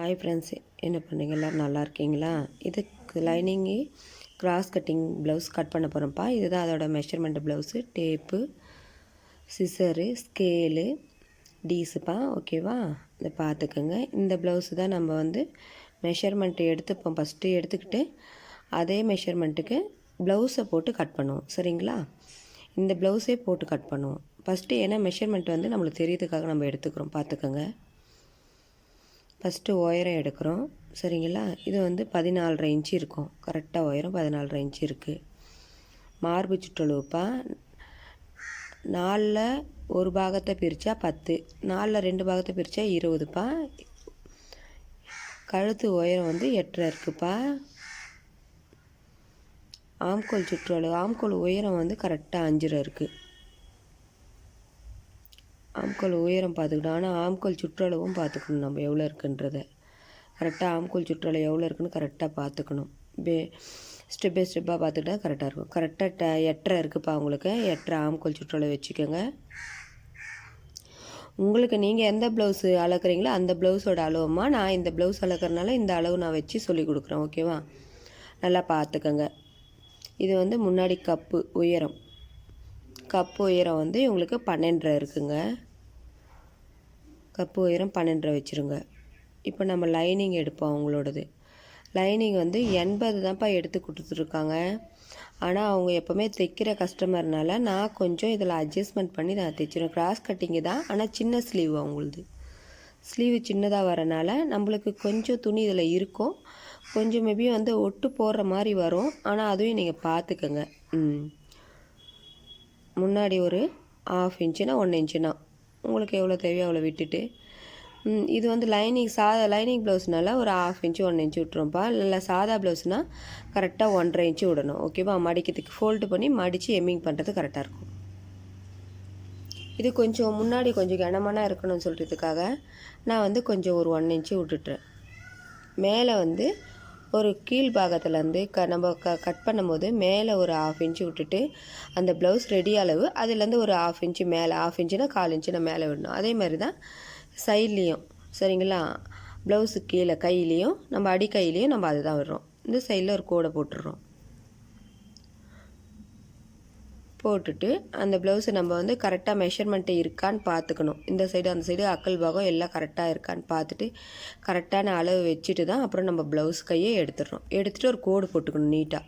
Hi friends என்ன பண்ணுறீங்க எல்லோரும் நல்லா இருக்கீங்களா? இதுக்கு lining cross cutting blouse cut பண்ண போகிறோம்ப்பா இதுதான் அதோட measurement blouse tape scissor scale டீஸுப்பா ஓகேவா இதை பார்த்துக்கோங்க. இந்த ப்ளவுஸு தான் நம்ம வந்து மெஷர்மெண்ட் எடுத்துப்போம். ஃபஸ்ட்டு எடுத்துக்கிட்டு அதே மெஷர்மெண்ட்டுக்கு ப்ளவுஸை போட்டு கட் பண்ணுவோம். சரிங்களா? இந்த ப்ளவுஸே போட்டு கட் பண்ணுவோம். ஃபஸ்ட்டு ஏன்னா மெஷர்மெண்ட் வந்து நம்மளுக்கு தெரியறதுக்காக நம்ம எடுத்துக்கிறோம். பார்த்துக்கோங்க. ஃபஸ்ட்டு உயரம் எடுக்கிறோம். சரிங்களா? இது வந்து பதினாலரை இன்ச்சு இருக்கும். கரெக்டாக உயரம் பதினாலரை இன்ச்சு இருக்குது மார்பு சுற்றளவுப்பா நாலில் ஒரு பாகத்தை பிரித்தா பத்து. நாலில் ரெண்டு பாகத்தை பிரித்தா இருபதுப்பா கழுத்து உயரம் வந்து எட்டரை இருக்குப்பா ஆம்கோல் சுற்றளவு ஆம்கோல் உயரம் வந்து கரெக்டாக அஞ்சரை இருக்குது ஆம்கோல் உயரம் பார்த்துக்கிட்டோம். ஆனால் ஆம்கோல் சுற்றளவும் பார்த்துக்கணும். நம்ம எவ்வளோ இருக்குன்றத. கரெக்டாக ஆம்கோல் சுற்றளவு எவ்வளோ இருக்குன்னு கரெக்டாக பார்த்துக்கணும். பே ஸ்டெப் பை ஸ்டெப்பாக பார்த்துக்கிட்டா கரெக்டாக இருக்கும். கரெக்டாக ட எட்டரை இருக்குப்பா உங்களுக்கு. எட்டரை ஆம்கோல் சுற்றளவு வச்சுக்கோங்க. உங்களுக்கு நீங்கள் எந்த ப்ளவுஸு அளக்குறீங்களோ அந்த ப்ளவுஸோட அளவுமா நான் இந்த ப்ளவுஸ் அளக்குறனால இந்த அளவு நான் வச்சு சொல்லி கொடுக்குறேன். ஓகேவா நல்லா பார்த்துக்கோங்க. இது வந்து முன்னாடி கப்பு உயரம். கப்பு உயரம் வந்து இவங்களுக்கு பன்னெண்டரை இருக்குங்க. கப்பு உயரம் பன்னெண்டரை வச்சுருங்க. இப்போ நம்ம லைனிங் எடுப்போம் அவங்களோடது. லைனிங் வந்து எண்பது தான்ப்பா எடுத்து கொடுத்துருக்காங்க. ஆனால் அவங்க எப்போவுமே தைக்கிற கஸ்டமர்னால நான் கொஞ்சம் இதில் அட்ஜஸ்ட்மெண்ட் பண்ணி நான் தைச்சிருவேன். கிராஸ் கட்டிங்கு தான் ஆனால் சின்ன ஸ்லீவ் அவங்களுது. ஸ்லீவ் சின்னதாக வரனால நம்மளுக்கு கொஞ்சம் துணி இதில் இருக்கும். கொஞ்சம் மேபி வந்து ஒட்டு போடுற மாதிரி வரும். ஆனால் அதையும் நீங்கள் பார்த்துக்கங்க. ம். முன்னாடி ஒரு ஆஃப் இன்ச்சுனா ஒன் இன்ச்சுனா உங்களுக்கு எவ்வளோ தேவையோ அவ்வளோ விட்டுட்டு. இது வந்து லைனிங் சாதா லைனிங் ப்ளவுஸ்னால ஒரு ஆஃப் இன்ச்சு ஒன் இன்ச்சு விட்ருவோம்ப்பா இல்லை சாதா ப்ளவுஸ்னால் கரெக்டாக ஒன்றரை இன்ச்சு விடணும் ஓகேவா மடிக்கிறதுக்கு ஃபோல்டு பண்ணி மடித்து எம்மிங் பண்ணுறது கரெக்டாக இருக்கும். இது கொஞ்சம் முன்னாடி கொஞ்சம் கனமான இருக்கணும்னு சொல்கிறதுக்காக நான் வந்து கொஞ்சம் ஒரு ஒன் இன்ச்சு விட்டுட்டுறேன் மேலே வந்து ஒரு கீழ் பாகத்துலேருந்து க நம்ம க கட் பண்ணும்போது மேலே ஒரு ஆஃப் இன்ச்சு விட்டுட்டு அந்த ப்ளவுஸ் ரெடி அளவு அதுலேருந்து ஒரு ஆஃப் இன்ச்சு மேலே ஆஃப் இன்ச்சுனா கால் இன்ச்சு நான் மேலே விடணும். அதே மாதிரி தான் சைட்லேயும் சரிங்களா? ப்ளவுஸு கீழே கையிலையும் நம்ம அடிக்கையிலையும் நம்ம அதுதான் விடுறோம். இந்த சைடில் ஒரு கூடை போட்டுடுறோம். போட்டுட்டு அந்த ப்ளவுஸை நம்ம வந்து கரெக்டாக மெஷர்மெண்ட்டு இருக்கான்னு பார்த்துக்கணும். இந்த சைடு அந்த சைடு அக்கல் பாகம் எல்லாம் கரெக்டாக இருக்கான்னு பார்த்துட்டு கரெக்டான அளவு வச்சுட்டு தான் அப்புறம் நம்ம ப்ளவுஸ் கையே எடுத்துடுறோம் எடுத்துகிட்டு ஒரு கோடு போட்டுக்கணும் நீட்டாக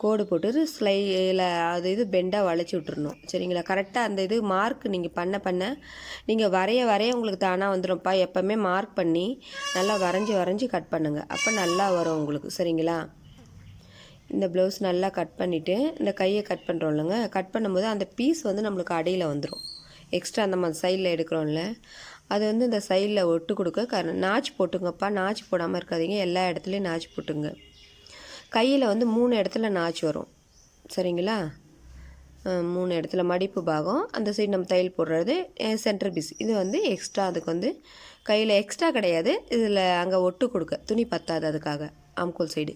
கோடு போட்டு ஸ்லை அது இது பெண்டாக வளைச்சி விட்டுருணும் சரிங்களா? கரெக்டாக அந்த இது மார்க் நீங்கள் பண்ண பண்ண நீங்கள் வரைய வரைய உங்களுக்கு தானாக வந்துடும்ப்பா எப்போவுமே மார்க் பண்ணி நல்லா வரைஞ்சி வரைஞ்சி கட் பண்ணுங்கள் அப்போ நல்லா வரும் உங்களுக்கு. சரிங்களா? இந்த ப்ளவுஸ் நல்லா கட் பண்ணிவிட்டு இந்த கையை கட் பண்ணுறோம் இல்லைங்க கட் பண்ணும்போது அந்த பீஸ் வந்து நம்மளுக்கு அடியில் வந்துடும் எக்ஸ்ட்ரா நம்ம சைடில் எடுக்கிறோம்ல அது வந்து இந்த சைடில் ஒட்டு கொடுக்க கர நாச்சு போட்டுங்கப்பா நாச்சு போடாமல் இருக்காதீங்க எல்லா இடத்துலையும் நாச்சு போட்டுங்க. கையில் வந்து மூணு இடத்துல நாச்சு வரும். சரிங்களா? மூணு இடத்துல மடிப்பு பாகம் அந்த சைடு நம்ம தையல் போடுறது சென்டர் பீஸ் இது வந்து எக்ஸ்ட்ரா அதுக்கு வந்து கையில் எக்ஸ்ட்ரா கிடையாது இதில் அங்கே ஒட்டு கொடுக்க துணி பத்தாது அதுக்காக ஆம்கோல் சைடு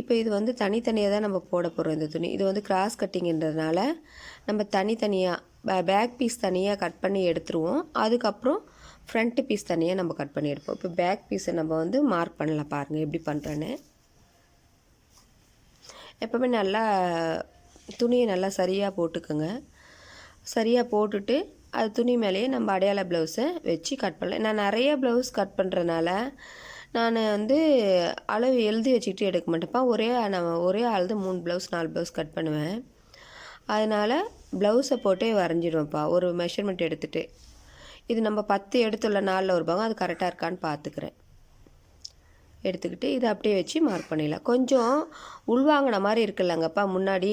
இப்போ இது வந்து தனித்தனியாக தான் நம்ம போட போகிறோம் இந்த துணி. இது வந்து கிராஸ் கட்டிங்கன்றதுனால நம்ம தனித்தனியாக பேக் பீஸ் தனியாக கட் பண்ணி எடுத்துருவோம். அதுக்கப்புறம் ஃப்ரண்ட்டு பீஸ் தனியாக நம்ம கட் பண்ணி எடுப்போம். இப்போ பேக் பீஸை நம்ம வந்து மார்க் பண்ணலாம் பாருங்கள் எப்படி பண்ணுறேன்னு எப்போவுமே நல்லா துணியை நல்லா சரியாக போட்டுக்கோங்க. சரியாக போட்டுட்டு அது துணி மேலேயே நம்ம அடையாள ப்ளவுஸை வச்சு கட் பண்ணலாம். நான் நிறைய ப்ளவுஸ் கட் பண்ணுறதுனால நான் வந்து அளவு எழுதி வச்சுக்கிட்டு எடுக்க மாட்டேன்ப்பா ஒரே நான் ஒரே ஆள் தான் மூணு ப்ளவுஸ் நாலு ப்ளவுஸ் கட் பண்ணுவேன். அதனால் ப்ளவுஸை போட்டே வரைஞ்சிடுவேன்ப்பா ஒரு மெஷர்மெண்ட் எடுத்துகிட்டு இது நம்ம பத்து எடுத்துள்ள நாளில் ஒரு பாகம் அது கரெக்டாக இருக்கான்னு பார்த்துக்கிறேன் எடுத்துக்கிட்டு இதை அப்படியே வச்சு மார்க் பண்ணிடலாம். கொஞ்சம் உள்வாங்கின மாதிரி இருக்குல்லங்கப்பா. முன்னாடி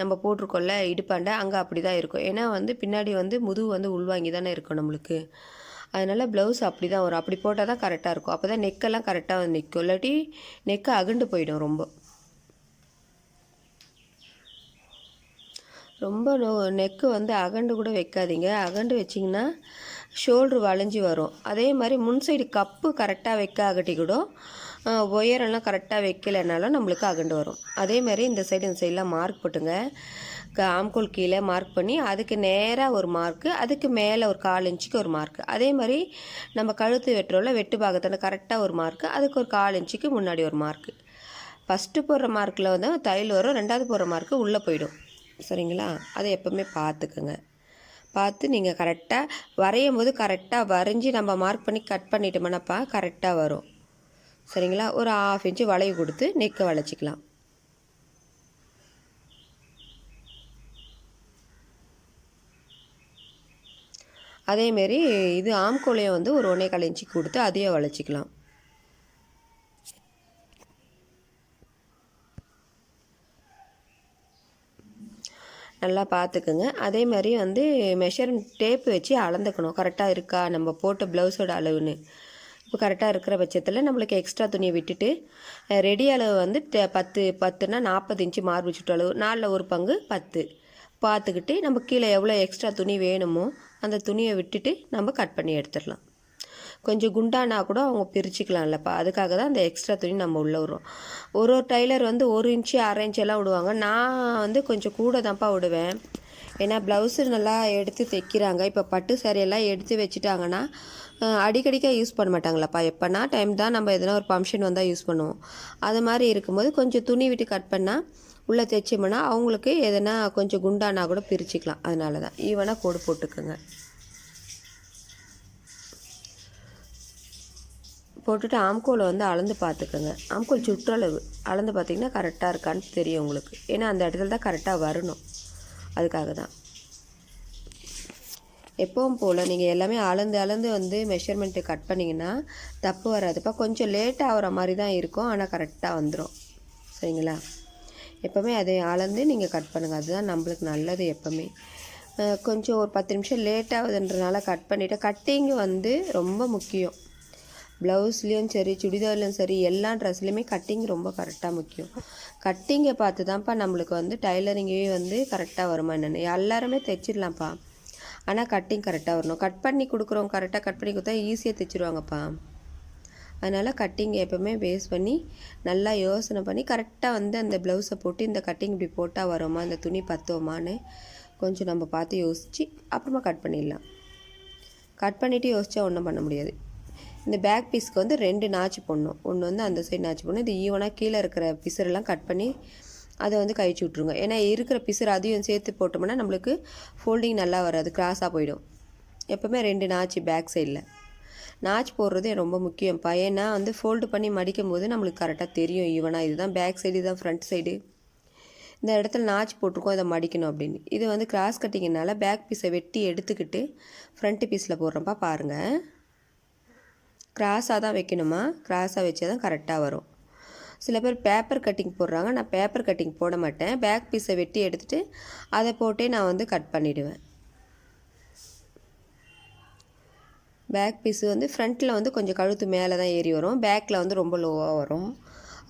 நம்ம போட்டிருக்கோம்ல இடுப்பாண்டை அங்கே அப்படி தான் இருக்கும். ஏன்னா வந்து பின்னாடி வந்து முதுகு வந்து உள்வாங்கி தானே இருக்கும் நம்மளுக்கு. அதனால் ப்ளவுஸ் அப்படி தான் வரும். அப்படி போட்டால் தான் கரெக்டாக இருக்கும். அப்போ தான் நெக்கெல்லாம் கரெக்டாக வந்து நிற்கும் இல்லாட்டி நெக்கு அகண்டு போயிடும் ரொம்ப. ரொம்ப நோ நெக்கு வந்து அகண்டு கூட வைக்காதீங்க. அகண்டு வச்சிங்கன்னா ஷோல்ட்ரு வளைஞ்சி வரும். அதே மாதிரி முன் சைடு கப்பு கரெக்டாக வைக்க அகட்டி கூட உயரெல்லாம் கரெக்டாக வைக்கலைனாலும் நம்மளுக்கு அகண்டு வரும். அதே மாதிரி இந்த சைடு இந்த சைடெலாம் மார்க் போட்டுங்க. ஆம்கோல் கீழே மார்க் பண்ணி அதுக்கு நேராக ஒரு மார்க்கு அதுக்கு மேலே ஒரு கால் இன்ச்சுக்கு ஒரு மார்க்கு அதே மாதிரி நம்ம கழுத்து வெட்டுறோம்ல வெட்டு பாகத்தில் கரெக்டாக ஒரு மார்க்கு அதுக்கு ஒரு கால் இன்ச்சுக்கு முன்னாடி ஒரு மார்க்கு ஃபஸ்ட்டு போடுற மார்க்கில் வந்து தையல் வரும் ரெண்டாவது போடுற மார்க்கு உள்ளே போயிடும். சரிங்களா? அதை எப்போவுமே பார்த்துக்குங்க. பார்த்து நீங்கள் கரெக்டாக வரையும் போது கரெக்டாக வரைஞ்சி நம்ம மார்க் பண்ணி கட் பண்ணிட்டோம்னாப்பா கரெக்டாக வரும். சரிங்களா? ஒரு ஆஃப் இன்ச்சு வளைவு கொடுத்து நெக்கை வளைச்சிக்கலாம். அதேமாரி இது ஆம்கோலையை வந்து ஒரு ஒன்றே கால் இன்ச்சு கொடுத்து அதையே வளைச்சிக்கலாம். நல்லா பார்த்துக்குங்க அதே மாதிரி வந்து மெஷர் டேப் வச்சு அளந்துக்கணும். கரெக்டாக இருக்கா? நம்ம போட்ட ப்ளவுஸோட அளவுன்னு. இப்போ கரெக்டாக இருக்கிற பட்சத்தில் நம்மளுக்கு எக்ஸ்ட்ரா துணியை விட்டுட்டு ரெடி அளவு வந்து பத்து பத்துனா நாற்பது இன்ச்சு மார்பு சுற்று அளவு. நாலில் ஒரு பங்கு பத்து. பார்த்துக்கிட்டு நம்ம கீழே எவ்வளோ எக்ஸ்ட்ரா துணி வேணுமோ அந்த துணியை விட்டுட்டு நம்ம கட் பண்ணி எடுத்துடலாம். கொஞ்சம் குண்டானா கூட அவங்க பிரிச்சுக்கலாம்லப்பா. அதுக்காக தான் அந்த எக்ஸ்ட்ரா துணி நம்ம உள்ளே விடுறோம். ஒரு ஒரு டைலர் வந்து ஒரு இன்ச்சு அரை இன்ச்சு எல்லாம் விடுவாங்க. நான் வந்து கொஞ்சம் கூட தான்ப்பா விடுவேன். ஏன்னா ப்ளவுஸு நல்லா எடுத்து தைக்கிறாங்க. இப்போ பட்டு சேரையெல்லாம் எடுத்து வச்சுட்டாங்கன்னா அடிக்கடிக்காக யூஸ் பண்ண மாட்டாங்களப்பா. எப்போனா டைம் தான் நம்ம எதனா ஒரு ஃபங்க்ஷன் வந்தால் யூஸ் பண்ணுவோம். அது மாதிரி இருக்கும்போது கொஞ்சம் துணி விட்டு கட் பண்ணால் உள்ளே தைச்சோம்னா அவங்களுக்கு எதனா கொஞ்சம் குண்டானா கூட பிரிச்சுக்கலாம். அதனால தான். ஈவனாக கோடு போட்டுக்கோங்க. போட்டுட்டு ஆம்கோலை வந்து அளந்து பார்த்துக்கோங்க. ஆம்கோல் சுற்றளவு அளந்து பார்த்தீங்கன்னா கரெக்டாக இருக்கான்னு தெரியும் உங்களுக்கு. ஏன்னா அந்த இடத்துல தான் கரெக்டாக வரணும். அதுக்காக தான். எப்பவும் போல் நீங்கள் எல்லாமே அளந்து அளந்து வந்து மெஷர்மெண்ட்டு கட் பண்ணிங்கன்னா தப்பு வராதுப்பா. கொஞ்சம் லேட் ஆகிற மாதிரி தான் இருக்கும். ஆனால் கரெக்டாக வந்துடும் சரிங்களா? எப்போவுமே அதை அளந்து நீங்கள் கட் பண்ணுங்கள் அதுதான் நம்மளுக்கு நல்லது எப்போவுமே. கொஞ்சம் ஒரு பத்து நிமிஷம் லேட் ஆகுதுன்றனால கட் பண்ணிவிட்டு கட்டிங்கு வந்து ரொம்ப முக்கியம். ப்ளவுஸ்லேயும் சரி சுடிதார்லேயும் சரி எல்லா ட்ரெஸ்லேயுமே கட்டிங் ரொம்ப கரெக்டாக முக்கியம். கட்டிங்கை பார்த்து தான்ப்பா நம்மளுக்கு வந்து டைலரிங்கே வந்து கரெக்டாக வருமா என்னென்னு. எல்லாருமே தைச்சிடலாம்ப்பா. ஆனால் கட்டிங் கரெக்டாக வரணும். கட் பண்ணி கொடுக்குறோம் கரெக்டாக கட் பண்ணி கொடுத்தா ஈஸியாக தைச்சிருவாங்கப்பா. அதனால் கட்டிங் எப்போவுமே பேஸ் பண்ணி நல்லா யோசனை பண்ணி கரெக்டாக வந்து அந்த ப்ளவுஸை போட்டு இந்த கட்டிங் இப்படி போட்டால் வருமா இந்த துணி பத்துவோமான்னு கொஞ்சம் நம்ம பார்த்து யோசித்து அப்புறமா கட் பண்ணிடலாம். கட் பண்ணிவிட்டு யோசித்தா ஒன்றும் பண்ண முடியாது. இந்த பேக் பீஸ்க்கு வந்து ரெண்டு நாச்சு போடணும். ஒன்று வந்து அந்த சைடு நாச்சு போடணும். இது ஈவனாக கீழே இருக்கிற பிசரெல்லாம் கட் பண்ணி அதை வந்து கழிச்சு விட்ருங்க ஏன்னா இருக்கிற பிசர் அதையும் சேர்த்து போட்டோம்னா நம்மளுக்கு ஃபோல்டிங் நல்லா வராது கிராஸாக போயிடும். எப்போவுமே ரெண்டு நாச்சு பேக் சைடில் நாச் போடுறது ரொம்ப முக்கியம். ஏன்னா வந்து ஃபோல்டு பண்ணி மடிக்கும் போது நம்மளுக்கு கரெக்டாக தெரியும் ஈவனாக இதுதான் பேக் சைடு இதுதான் ஃப்ரண்ட் சைடு இந்த இடத்துல நாச் போட்டிருக்கோம் இதை மடிக்கணும் அப்படின்னு. இது வந்து கிராஸ் கட்டிங்கனால பேக் பீஸை வெட்டி எடுத்துக்கிட்டு ஃப்ரண்ட்டு பீஸில் போடுறப்பா பாருங்கள் கிராஸாக தான் வைக்கணுமா? கிராஸாக வச்சா தான் கரெக்டாக வரும். சில பேர் பேப்பர் கட்டிங் போடுறாங்க. நான் பேப்பர் கட்டிங் போட மாட்டேன். பேக் பீஸை வெட்டி எடுத்துகிட்டு அதை போட்டே நான் வந்து கட் பண்ணிவிடுவேன் பேக் பீஸு வந்து ஃப்ரண்ட்டில் வந்து கொஞ்சம் கழுத்து மேலே தான் ஏறி வரும். பேக்கில் வந்து ரொம்ப லோவாக வரும்.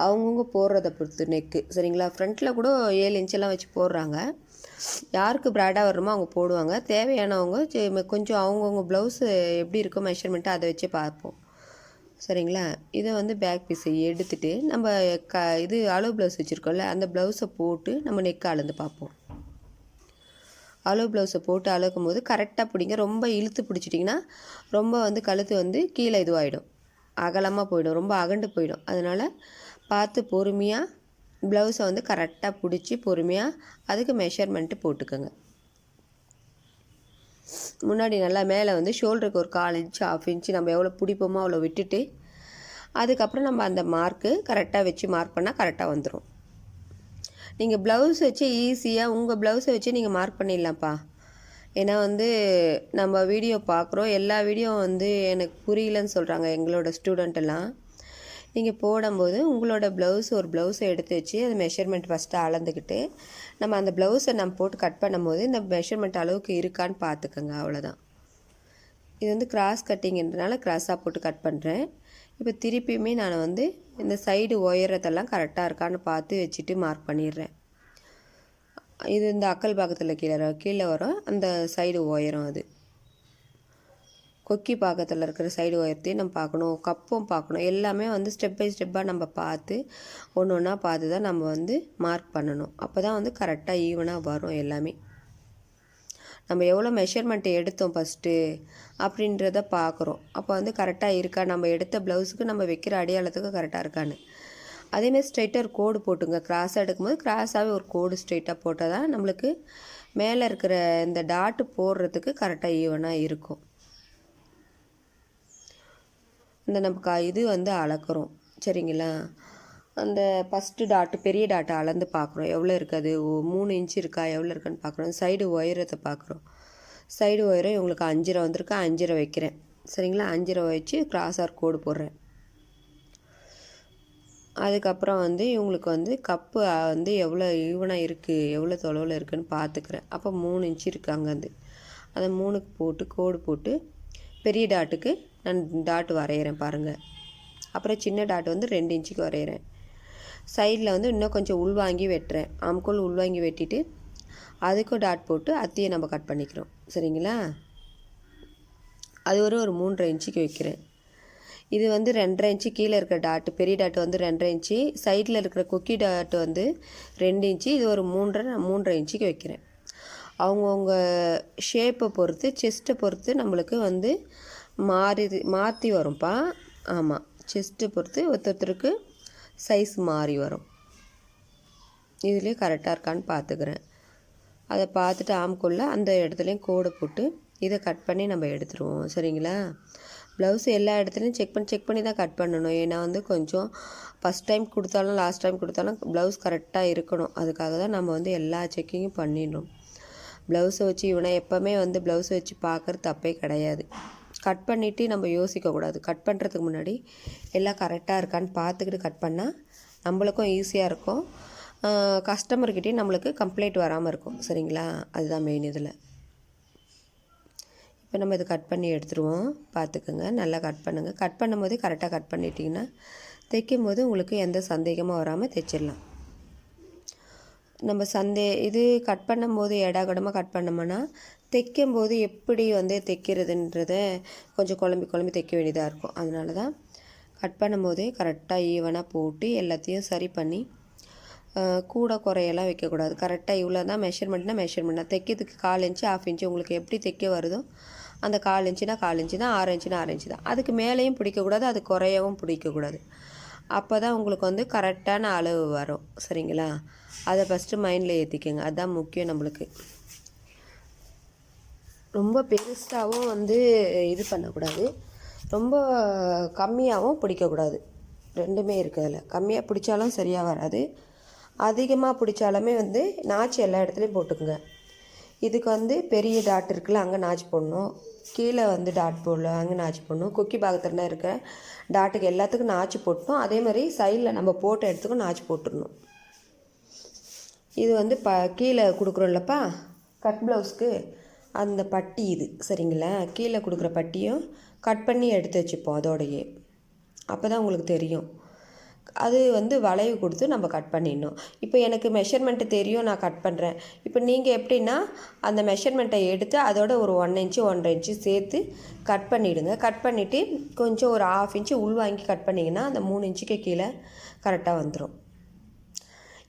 அவங்கவுங்க போடுறத பொறுத்து நெக்கு சரிங்களா? ஃப்ரண்ட்டில் கூட ஏழு இன்ச்செல்லாம் வச்சு போடுறாங்க. யாருக்கு ப்ராடாக வரணுமோ அவங்க போடுவாங்க. தேவையானவங்க கொஞ்சம் அவங்கவுங்க ப்ளவுஸு எப்படி இருக்கோ மெஷர்மெண்ட்டு அதை வச்சு பார்ப்போம். சரிங்களா? இதை வந்து பேக் பீஸை எடுத்துகிட்டு நம்ம க இது அளவு ப்ளவுஸ் வச்சுருக்கோம்ல அந்த ப்ளவுஸை போட்டு நம்ம நெக் அளந்து பார்ப்போம். அளவு ப்ளவுஸை போட்டு அழுக்கும் போது கரெக்டாக பிடிங்க. ரொம்ப இழுத்து பிடிச்சிட்டிங்கன்னா ரொம்ப வந்து கழுத்து வந்து கீழே இதுவாகிடும் அகலமாக போயிடும். ரொம்ப அகண்டு போயிடும். அதனால் பார்த்து பொறுமையாக ப்ளவுஸை வந்து கரெக்டாக பிடிச்சி பொறுமையாக அதுக்கு மெஷர்மெண்ட்டு போட்டுக்கோங்க. முன்னாடி நல்லா மேலே வந்து ஷோல்டருக்கு ஒரு கால் இன்ச்சு ஆஃப் இன்ச்சு நம்ம எவ்வளோ பிடிப்போமோ அவ்வளோ விட்டுட்டு அதுக்கப்புறம் நம்ம அந்த மார்க்கு கரெக்டாக வச்சு மார்க் பண்ணால் கரெக்டாக வந்துடும் நீங்கள் ப்ளவுஸ் வச்சு ஈஸியாக உங்கள் ப்ளவுஸை வச்சு நீங்கள் மார்க் பண்ணிடலாம்ப்பா. ஏன்னா வந்து நம்ம வீடியோ பார்க்குறோம். எல்லா வீடியோ வந்து எனக்கு புரியலன்னு சொல்கிறாங்க எங்களோட ஸ்டூடெண்ட்டெல்லாம் நீங்கள் போடும்போது உங்களோட ப்ளவுஸ் ஒரு ப்ளவுஸை எடுத்து வச்சு அது மெஷர்மெண்ட் ஃபஸ்ட்டு அளந்துக்கிட்டு நம்ம அந்த ப்ளவுஸை நம்ம போட்டு கட் பண்ணும்போது இந்த மெஷர்மெண்ட் அளவுக்கு இருக்கான்னு பார்த்துக்கோங்க அவ்வளோதான் இது வந்து கிராஸ் கட்டிங்கன்றனால கிராஸாக போட்டு கட் பண்ணுறேன் இப்போ திருப்பியுமே நான் வந்து இந்த சைடு உயரத்தெல்லாம் கரெக்டாக இருக்கான்னு பார்த்து வச்சுட்டு மார்க் பண்ணிடுறேன். இது இந்த அக்கல் பாக்கத்தில் கீழே கீழே வரும் அந்த சைடு உயரம் அது. கொக்கி பாக்கத்தில் இருக்கிற சைடு உயரத்தையும் நம்ம பார்க்கணும் கப்பும் பார்க்கணும். எல்லாமே வந்து ஸ்டெப் பை ஸ்டெப்பாக நம்ம பார்த்து ஒன்று ஒன்றா பார்த்து தான் நம்ம வந்து மார்க் பண்ணணும். அப்போ தான் வந்து கரெக்டாக ஈவனாக வரும் எல்லாமே. நம்ம எவ்வளோ மெஷர்மெண்ட் எடுத்தோம் ஃபஸ்ட்டு அப்படின்றத பார்க்குறோம் அப்போ வந்து கரெக்டாக இருக்கா? நம்ம எடுத்த ப்ளவுஸுக்கு நம்ம வைக்கிற அடையாளத்துக்கு கரெக்டாக இருக்கான்னு. அதேமாதிரி ஸ்ட்ரைட்டாக ஒரு கோடு போட்டுங்க. கிராஸாக எடுக்கும்போது கிராஸாகவே ஒரு கோடு ஸ்ட்ரைட்டாக போட்டால் தான் நம்மளுக்கு மேலே இருக்கிற இந்த டாட்டு போடுறதுக்கு கரெக்டாக ஈவனாக இருக்கும். இந்த நமக்கு இது வந்து அளக்குறோம். சரிங்களா? அந்த ஃபஸ்ட்டு டாட்டு பெரிய டாட்டை அளந்து பார்க்குறோம் எவ்வளோ இருக்குது? ஓ மூணு இன்ச் இருக்கா? எவ்வளோ இருக்குன்னு பார்க்குறோம் சைடு உயரத்தை பார்க்குறோம் சைடு உயரம் இவங்களுக்கு அஞ்சரை வந்திருக்கு. அஞ்சரை வைக்கிறேன். சரிங்களா? அஞ்சரை வச்சு கிராஸார் கோடு போடுறேன். அதுக்கப்புறம் வந்து இவங்களுக்கு வந்து கப்பு வந்து எவ்வளோ ஈவனாக இருக்குது எவ்வளோ தொலைவில் இருக்குதுன்னு பார்த்துக்கிறேன் அப்போ மூணு இன்ச் இருக்குது அங்கேருந்து அதை மூணுக்கு போட்டு கோடு போட்டு பெரிய டாட்டுக்கு நான் டாட் வரைகிறேன் பாருங்கள் அப்புறம் சின்ன டாட் வந்து ரெண்டு இன்ச்சுக்கு வரைகிறேன் சைடில் வந்து இன்னும் கொஞ்சம் உள்வாங்கி வெட்டுறேன். ஆம்கோல் உள்வாங்கி வெட்டிட்டு அதுக்கும் டாட் போட்டு அத்தியை நம்ம கட் பண்ணிக்கிறோம். சரிங்களா? அது ஒரு ஒரு மூன்றரை இன்ச்சுக்கு வைக்கிறேன். இது வந்து ரெண்டரை இன்ச்சு கீழே இருக்கிற டாட்டு பெரிய டாட்டு வந்து ரெண்டரை இன்ச்சு சைடில் இருக்கிற குக்கி டாட்டு வந்து ரெண்டு இன்ச்சு இது ஒரு மூன்றரை மூன்றரை இன்ச்சுக்கு வைக்கிறேன். அவங்கவுங்க ஷேப்பை பொறுத்து செஸ்ட்டை பொறுத்து நம்மளுக்கு வந்து மாறி மாற்றி வரும்ப்பா ஆமாம் செஸ்ட்டை பொறுத்து ஒருத்தருக்கு சைஸ் மாறி வரும். இதுலேயே கரெக்டாக இருக்கான்னு பார்த்துக்கிறேன் அதை பார்த்துட்டு ஆம்குள்ளே அந்த இடத்துலையும் கோடை போட்டு இதை கட் பண்ணி நம்ம எடுத்துருவோம். சரிங்களா? ப்ளவுஸ் எல்லா இடத்துலையும் செக் பண்ணி செக் பண்ணி தான் கட் பண்ணணும். ஏன்னா வந்து கொஞ்சம் ஃபஸ்ட் டைம் கொடுத்தாலும் லாஸ்ட் டைம் கொடுத்தாலும் ப்ளவுஸ் கரெக்டாக இருக்கணும். அதுக்காக தான் நம்ம வந்து எல்லா செக்கிங்கும் பண்ணிடணும். ப்ளவுஸை வச்சு இவனை எப்போவுமே வந்து ப்ளவுஸை வச்சு பார்க்குறது தப்பே கிடையாது. கட் பண்ணிவிட்டு நம்ம யோசிக்கக்கூடாது கட் பண்ணுறதுக்கு முன்னாடி எல்லாம் கரெக்டாக இருக்கான்னு பார்த்துக்கிட்டு கட் பண்ணால் நம்மளுக்கும் ஈஸியாக இருக்கும். கஸ்டமர்கிட்டையும் நம்மளுக்கு கம்ப்ளைண்ட் வராமல் இருக்கும். சரிங்களா? அதுதான் மெயின் இதில். இப்போ நம்ம இதை கட் பண்ணி எடுத்துருவோம். பார்த்துக்குங்க. நல்லா கட் பண்ணுங்கள் கட் பண்ணும்போது கரெக்டாக கட் பண்ணிட்டிங்கன்னா தைக்கும் போது உங்களுக்கு எந்த சந்தேகமும் வராமல் தைச்சிடலாம். நம்ம சந்தே இது கட் பண்ணும்போது எடாகடமாக கட் பண்ணோம்னா தைக்கும் போது எப்படி வந்து தைக்கிறதுன்றத கொஞ்சம் குழம்பி குழம்பி தைக்க வேண்டியதாக இருக்கும். அதனால தான் கட் பண்ணும்போதே கரெக்டாக ஈவனாக போட்டு எல்லாத்தையும் சரி பண்ணி கூட குறையெல்லாம் வைக்கக்கூடாது. கரெக்டாக இவ்வளோ தான் மெஷர்மெண்ட்னா மெஷர்மெண்ட் தான் தைக்கிறதுக்கு கால் இன்ச்சு ஆஃப் இன்ச்சு உங்களுக்கு எப்படி தைக்க வருதோ அந்த கால் இன்ச்சுனா கால் இன்ச்சு தான் ஆறு இன்ச்சுனா ஆறு இன்ச்சு தான். அதுக்கு மேலேயும் பிடிக்கக்கூடாது அது குறையவும் பிடிக்கக்கூடாது. அப்போ தான் உங்களுக்கு வந்து கரெக்டான அளவு வரும். சரிங்களா? அதை ஃபஸ்ட்டு மைண்டில் ஏற்றிக்கோங்க அதுதான் முக்கியம் நம்மளுக்கு. ரொம்ப பெருசாகவும் வந்து இது பண்ணக்கூடாது. ரொம்ப கம்மியாகவும் பிடிக்கக்கூடாது. ரெண்டுமே இருக்குது அதில். கம்மியாக பிடிச்சாலும் சரியாக வராது. அதிகமாக பிடிச்சாலுமே வந்து நாச்சு எல்லா இடத்துலையும் போட்டுக்குங்க. இதுக்கு வந்து பெரிய டாட் இருக்குல்ல அங்கே நாச்சு போடணும். கீழே வந்து டாட் போடல அங்கே நாச்சு போடணும். கொக்கி பாகத்தில் இருக்க டாட்டுக்கு எல்லாத்துக்கும் நாச்சு போட்டணும் அதே மாதிரி சைடில் நம்ம போட்ட இடத்துக்கும் நாச்சு போட்டுடணும். இது வந்து ப கீழே கொடுக்குறோம்லப்பா கட் ப்ளவுஸ்க்கு அந்த பட்டி இது சரிங்களா? கீழே கொடுக்குற பட்டியும் கட் பண்ணி எடுத்து வச்சுப்போம் அதோடையே. அப்போ தான் உங்களுக்கு தெரியும். அது வந்து வளைவு கொடுத்து நம்ம கட் பண்ணிடணும். இப்போ எனக்கு மெஷர்மெண்ட்டு தெரியும் நான் கட் பண்ணுறேன் இப்போ நீங்கள் எப்படின்னா அந்த மெஷர்மெண்ட்டை எடுத்து அதோட ஒரு ஒன் இன்ச்சு ஒன்றரை இன்ச்சு சேர்த்து கட் பண்ணிவிடுங்க கட் பண்ணிவிட்டு கொஞ்சம் ஒரு ஆஃப் இன்ச்சு உள்வாங்கி கட் பண்ணிங்கன்னா அந்த மூணு இன்ச்சுக்கு கீழே கரெக்டாக வந்துடும்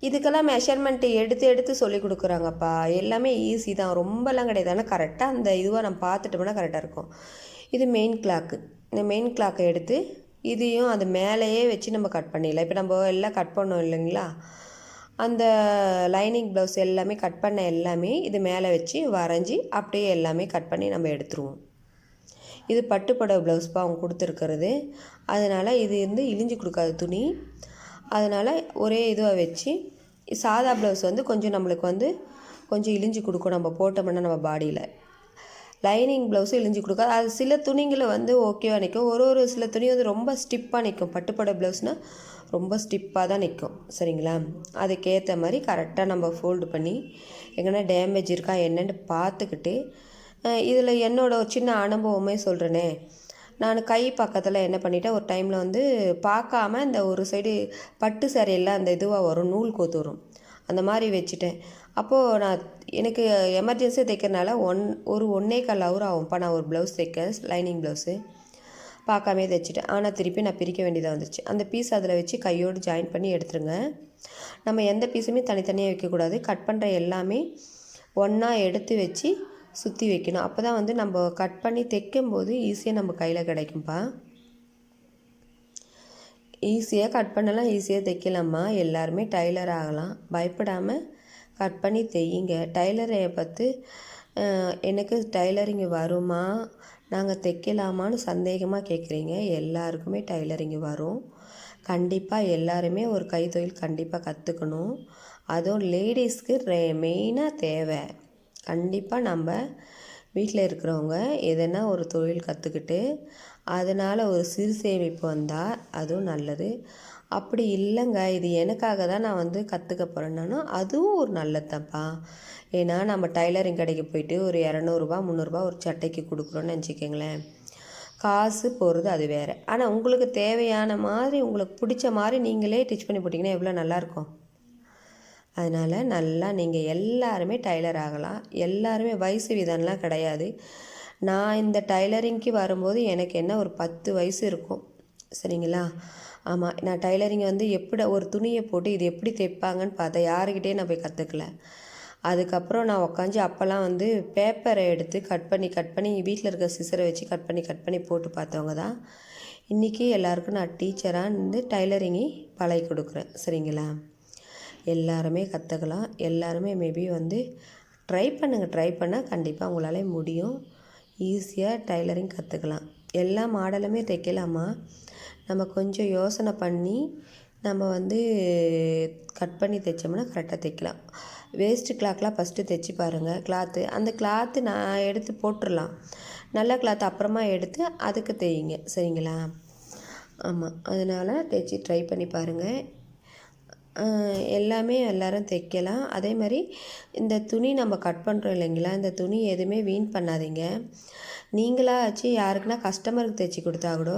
இதுக்கெல்லாம் மெஷர்மெண்ட்டு எடுத்து எடுத்து சொல்லி கொடுக்குறாங்கப்பா. எல்லாமே ஈஸி தான். ரொம்பலாம் கிடையாது. ஆனால் கரெக்டாக அந்த இதுவாக நம்ம பார்த்துட்டோம்னா கரெக்டாக இருக்கும். இது மெயின் கிளாக்கு இந்த மெயின் கிளாக்கை எடுத்து இதையும் அது மேலேயே வச்சு நம்ம கட் பண்ணிடலாம். இப்போ நம்ம எல்லாம் கட் பண்ணோம் இல்லைங்களா? அந்த லைனிங் ப்ளவுஸ் எல்லாமே கட் பண்ண எல்லாமே இது மேலே வச்சு வரைஞ்சி அப்படியே எல்லாமே கட் பண்ணி நம்ம எடுத்துருவோம். இது பட்டுப்படவை ப்ளவுஸ்ப்பா அவங்க கொடுத்துருக்கிறது. அதனால் இது வந்து இழிஞ்சு கொடுக்காத துணி. அதனால் ஒரே இதுவாக வச்சு சாதா ப்ளவுஸ் வந்து கொஞ்சம் நம்மளுக்கு வந்து கொஞ்சம் இழிஞ்சு கொடுக்கும். நம்ம போட்டோம்னா நம்ம பாடியில் லைனிங் ப்ளவுஸும் இழிஞ்சு கொடுக்காது. அது சில துணிங்களை வந்து ஓகேவாக நிற்கும் ஒரு ஒரு சில துணி வந்து ரொம்ப ஸ்டிப்பாக நிற்கும் பட்டுப்பட ப்ளவுஸ்னால் ரொம்ப ஸ்டிப்பாக தான் நிற்கும் சரிங்களா? அதுக்கேற்ற மாதிரி கரெக்டாக நம்ம ஃபோல்டு பண்ணி எங்கன்னா டேமேஜ் இருக்கா என்னென்னு பார்த்துக்கிட்டு இதில் என்னோடய ஒரு சின்ன அனுபவமே சொல்கிறேனே நான் கை பக்கத்தில் என்ன பண்ணிட்டேன் ஒரு டைமில் வந்து பார்க்காம இந்த ஒரு சைடு பட்டு சேரையில் அந்த இதுவாக வரும் நூல் கோத்து வரும். அந்த மாதிரி வச்சுட்டேன். அப்போது நான் எனக்கு எமர்ஜென்சி தைக்கிறனால ஒன் ஒரு ஒன்றே கால் ஹவர் ஆகும்ப்பா நான் ஒரு ப்ளவுஸ் தைக்க லைனிங் ப்ளவுஸு பார்க்காமே தைச்சிட்டேன். ஆனால் திருப்பி நான் பிரிக்க வேண்டியதாக வந்துச்சு அந்த பீஸ் அதில் வச்சு கையோடு ஜாயின் பண்ணி எடுத்துருங்க. நம்ம எந்த பீஸுமே தனித்தனியாக வைக்கக்கூடாது. கட் பண்ணுற எல்லாமே ஒன்றா எடுத்து வச்சு சுற்றி வைக்கணும். அப்போ தான் வந்து நம்ம கட் பண்ணி தைக்கும்போது ஈஸியாக நம்ம கையில் கிடைக்கும்ப்பா ஈஸியாக கட் பண்ணலாம் ஈஸியாக தைக்கலாம்மா. எல்லாருமே டைலர் ஆகலாம். பயப்படாமல் கட் பண்ணி தையுங்க. டைலரை பார்த்து எனக்கு டைலரிங் வருமா? நாங்கள் தைக்கலாமான்னு சந்தேகமாக கேட்குறீங்க எல்லாருக்குமே டைலரிங் வரும். கண்டிப்பாக எல்லாருமே ஒரு கைத்தொழில் கண்டிப்பாக கற்றுக்கணும் அதுவும் லேடிஸ்க்கு ரே மெயினாக தேவை. கண்டிப்பாக நம்ம வீட்டில் இருக்கிறவங்க எதனா ஒரு தொழில் கற்றுக்கிட்டு அதனால் ஒரு சிறு சேமிப்பு வந்தால் அதுவும் நல்லது. அப்படி இல்லைங்க. இது எனக்காக தான் நான் வந்து கற்றுக்க போகிறேன்னாலும் அதுவும் ஒரு நல்லதுதான்ப்பா ஏன்னா நம்ம டைலரிங் கடைக்கு போயிட்டு ஒரு இரநூறுபா முந்நூறுரூபா ஒரு சட்டைக்கு கொடுக்குறோன்னு நினச்சிக்கோங்களேன் காசு போகிறது அது வேறு. ஆனால் உங்களுக்கு தேவையான மாதிரி உங்களுக்கு பிடிச்ச மாதிரி நீங்களே டிச் பண்ணி போட்டிங்கன்னா எவ்வளோ நல்லாயிருக்கும் அதனால் நல்லா நீங்கள் எல்லாருமே டைலர் ஆகலாம். எல்லாருமே வயசு விதம்லாம் கிடையாது. நான் இந்த டைலரிங்க்கு வரும்போது எனக்கு என்ன ஒரு பத்து வயசு இருக்கும். சரிங்களா? ஆமாம் நான் டைலரிங் வந்து எப்படி ஒரு துணியை போட்டு இது எப்படி தைப்பாங்கன்னு பார்த்தேன் யாருக்கிட்டே நான் போய் கற்றுக்கல அதுக்கப்புறம் நான் உக்காஞ்சி அப்போல்லாம் வந்து பேப்பரை எடுத்து கட் பண்ணி கட் பண்ணி வீட்டில் இருக்க சிசரை வச்சு கட் பண்ணி கட் பண்ணி போட்டு பார்த்தவங்க தான். இன்றைக்கி எல்லாருக்கும் நான் டீச்சராக இருந்து டைலரிங்கை பழகி கொடுக்குறேன். சரிங்களா? எல்லாருமே கற்றுக்கலாம் எல்லாருமே மேபி வந்து ட்ரை பண்ணுங்கள் ட்ரை பண்ணால் கண்டிப்பாக உங்களால் முடியும். ஈஸியாக டைலரிங் கற்றுக்கலாம் எல்லா மாடலுமே தைக்கலாமா? நம்ம கொஞ்சம் யோசனை பண்ணி நம்ம வந்து கட் பண்ணி தைச்சோம்னா கரெக்டாக தைக்கலாம். வேஸ்ட்டு கிளாத்லாம் ஃபஸ்ட்டு தைச்சி பாருங்கள் கிளாத்து அந்த கிளாத்து நான் எடுத்து போட்டுடலாம் நல்ல கிளாத் அப்புறமா எடுத்து அதுக்கு தையுங்க. சரிங்களா? ஆமாம் அதனால் தைச்சி ட்ரை பண்ணி பாருங்கள் எல்லாமே எல்லோரும் தைக்கலாம். அதே மாதிரி இந்த துணி நம்ம கட் பண்ணுறோம் இல்லைங்களா? இந்த துணி எதுவுமே வீண் பண்ணாதீங்க. நீங்களாச்சு யாருக்குன்னா கஸ்டமருக்கு தைச்சி கொடுத்தா கூட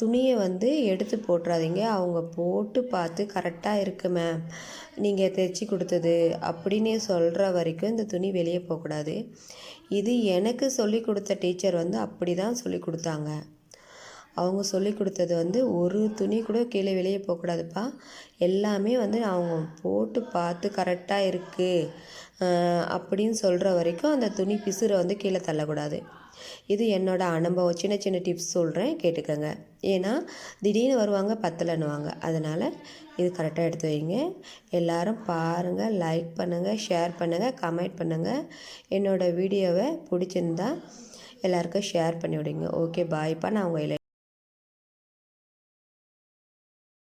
துணியை வந்து எடுத்து போட்டுறாதீங்க. அவங்க போட்டு பார்த்து கரெக்டாக இருக்கு மேம் நீங்கள் தைச்சி கொடுத்தது அப்படின்னு சொல்கிற வரைக்கும் இந்த துணி வெளியே போகக்கூடாது. இது எனக்கு சொல்லி கொடுத்த டீச்சர் வந்து அப்படி தான் சொல்லி கொடுத்தாங்க. அவங்க சொல்லி கொடுத்தது வந்து ஒரு துணி கூட கீழே வெளியே போகக்கூடாதுப்பா. எல்லாமே வந்து அவங்க போட்டு பார்த்து கரெக்டாக இருக்குது அப்படின்னு சொல்கிற வரைக்கும் அந்த துணி பிசுரை வந்து கீழே தள்ளக்கூடாது. இது என்னோட அனுபவம். சின்ன சின்ன டிப்ஸ் சொல்கிறேன் கேட்டுக்கோங்க. ஏன்னா திடீர்னு வருவாங்க பத்தலைன்னுவாங்க. அதனால் இது கரெக்டாக எடுத்து வைங்க. எல்லோரும் பாருங்கள் லைக் பண்ணுங்கள் ஷேர் பண்ணுங்கள் கமெண்ட் பண்ணுங்கள் என்னோடய வீடியோவை பிடிச்சிருந்தா எல்லாருக்கும் ஷேர் பண்ணி விடுங்க. ஓகே பாய்ப்பா நான் உங்கள்